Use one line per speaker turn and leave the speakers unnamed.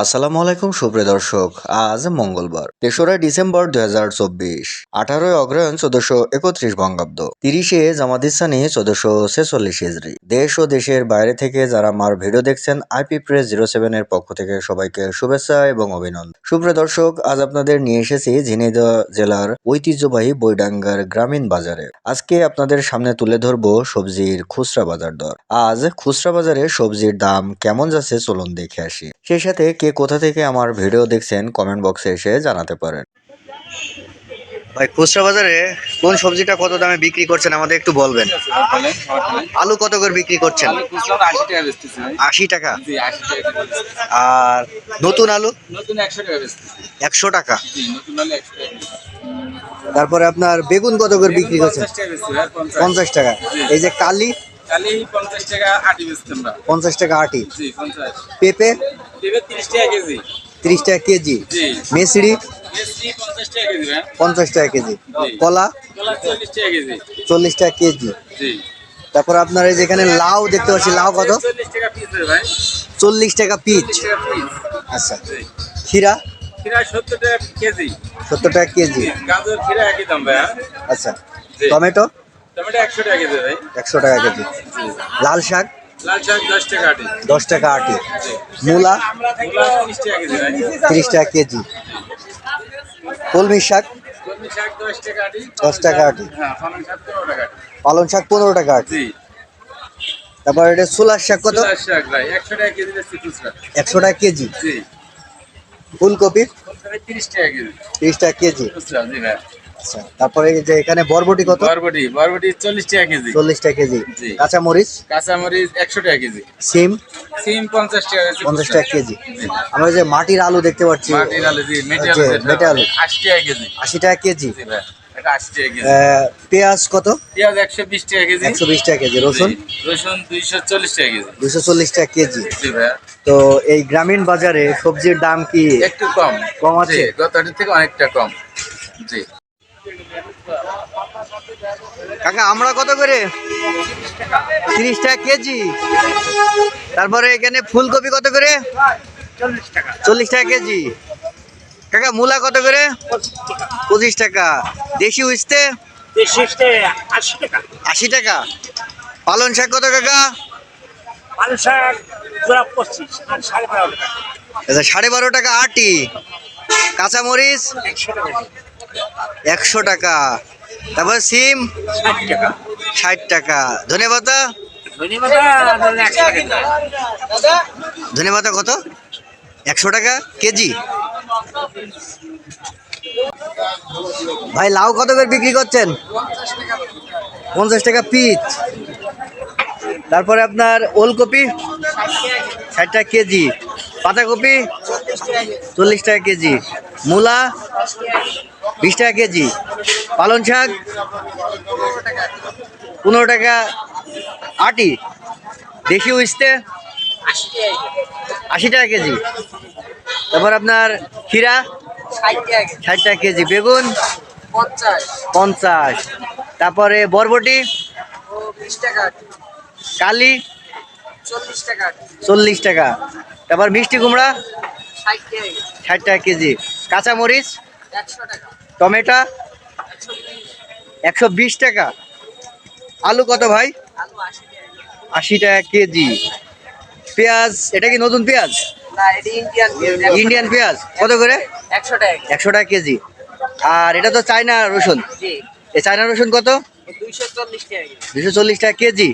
আসসালামু আলাইকুম, সুপ্রিয় দর্শক। আজ মঙ্গলবার, তেসরা ডিসেম্বর দুই হাজার চব্বিশ, আঠারোই অগ্রহায়ণ চোদ্দশো একত্রিশ বঙ্গাব্দ, তিরিশে জামাদিসানি চোদ্দশো ছেচল্লিশ হিজড়ি দেশ ও দেশের বাইরে থেকে যারা আমার ভিডিও দেখছেন আইপি প্রেস জিরো সেভেন এর পক্ষ থেকে সবাইকে শুভেচ্ছা এবং অভিনন্দন। সুপ্রিয় দর্শক, আজ আপনাদের নিয়ে এসেছি ঝিনাইদহ জেলার ঐতিহ্যবাহী বৈডাঙ্গার গ্রামীণ বাজারে। আজকে আপনাদের সামনে তুলে ধরবো সবজির খুচরা বাজার দর। আজ খুচরা বাজারে সবজির দাম কেমন যাচ্ছে চলুন দেখে আসি। সেই সাথে কে কোথা থেকে আমার ভিডিও দেখছেন কমেন্ট বক্সে এসে জানাতে পারেন। ভাই খুচরা বাজারে কোন সবজিটা কত দামে বিক্রি করছেন আমাদের একটু বলবেন। আলু কত করে বিক্রি করছেন?
আশি টাকা।
আর নতুন আলু?
একশো টাকা বেচতেছি।
একশো টাকা।
জি নতুন আলু একশো টাকা বেচতেছি।
তারপরে আপনার বেগুন কত করে বিক্রি করছেন?
পঞ্চাশ টাকা
এই যে কালি
পঞ্চাশ টাকা আটি বেচছি আমরা।
পঞ্চাশ টাকা আটি।
জি পঞ্চাশ।
পেঁপে?
তিরিশ টাকা কেজি।
ত্রিশ টাকা কেজি।
জি।
মেসিড়ি?
মিষ্টি পঞ্চাশ টাকা কেজি
টাকা কলা?
কলা চল্লিশ টাকা কেজি।
চল্লিশ টাকা কেজি।
জি।
তারপর আপনার এই যেখানে লাউ দেখতে পাচ্ছি লাউ কত?
চল্লিশ টাকা পিস ভাই।
চল্লিশ টাকা পিচ
পিস
আচ্ছা। খিরা
খিরা সত্তর টাকা কেজি।
সত্তর টাকা কেজি।
গাজর খিরা একই দাম ভাই হ্যাঁ?
আচ্ছা। টমেটো?
একশো টাকা কেজি ভাই।
একশো টাকা কেজি। লাল শাক?
দশ টাকা আটি।
মূলা?
তিরিশ টাকা কেজি
কলমি শাক?
দশ টাকা আটি। পালং শাক পনেরো টাকা আটি।
তারপর এটা সোলার শাক কত?
একশো টাকা কেজি
ফুলকপি?
তিরিশ টাকা কেজি।
তিরিশ টাকা কেজি। আচ্ছা তারপরে যে এখানে বরবটি কত
বরবটি বরবটি চল্লিশ টাকা কেজি
চল্লিশ টাকা কেজি
জি।
কাঁচা
মরিচ একশো টাকা কেজি
সিম
সিম পঞ্চাশ টাকা
পঞ্চাশ টাকা কেজি আমরা যে মাটির আলু দেখতে পাচ্ছি
মাটির আলু জি মেটে আলু। আশি টাকা কেজি
আশি টাকা কেজি পেঁয়াজ কত
পেঁয়াজ একশো বিশ টাকা কেজি
একশো বিশ টাকা কেজি রসুন
রসুন দুইশো চল্লিশ টাকা কেজি
দুশো চল্লিশ টাকা কেজি তো এই গ্রামীণ বাজারে সবজির দাম কি
একটু কম
কম আছে?
গত থেকে অনেকটা কম জি
কাকা আমরা কত করে? তিরিশ টাকা কেজি। তারপরে এখানে ফুলকপি কত করে? চল্লিশ টাকা কেজি। কাকা মূলা কত করে? পঁচিশ টাকা। দেশি উঠতে
আশি টাকা।
পালন শাক কত কাকা?
আলু শাক
আচ্ছা সাড়ে বারো টাকা আটি। কাঁচামরিচ?
একশো টাকা
একশো টাকা। তারপর সিম?
ষাট টাকা।
ষাট টাকা ধনে পাতা
ধন্যবাদ
ধনে কত? একশো টাকা কেজি। ভাই, লাউ কত করে বিক্রি করছেন? পঞ্চাশ টাকা পিস তারপরে আপনার ওলকপি? ষাট টাকা কেজি। পাতাকপি? চল্লিশ টাকা কেজি। মূলা বিশ টাকা কেজি। পালং শাক পনেরো টাকা। আটি দেশি উঠতে আশি টাকা কেজি। তারপর আপনার ক্ষীরা ষাট টাকা কেজি। বেগুন পঞ্চাশ। তারপরে বরবটি কালি চল্লিশ টাকা। তারপর মিষ্টি কুমড়া ষাট টাকা কেজি। কাঁচামরিচ টমেটো একশো বিশ টাকা। আলু কত ভাই? আশি টাকা কেজি। পেঁয়াজ এটা কি নতুন পেঁয়াজ? ইন্ডিয়ান পেঁয়াজ। কত করে?
একশো টাকা
একশো টাকা কেজি। আর এটা তো চায়না রসুন। এই চায়না রসুন কত?
দুইশো
চল্লিশ টাকা কেজি।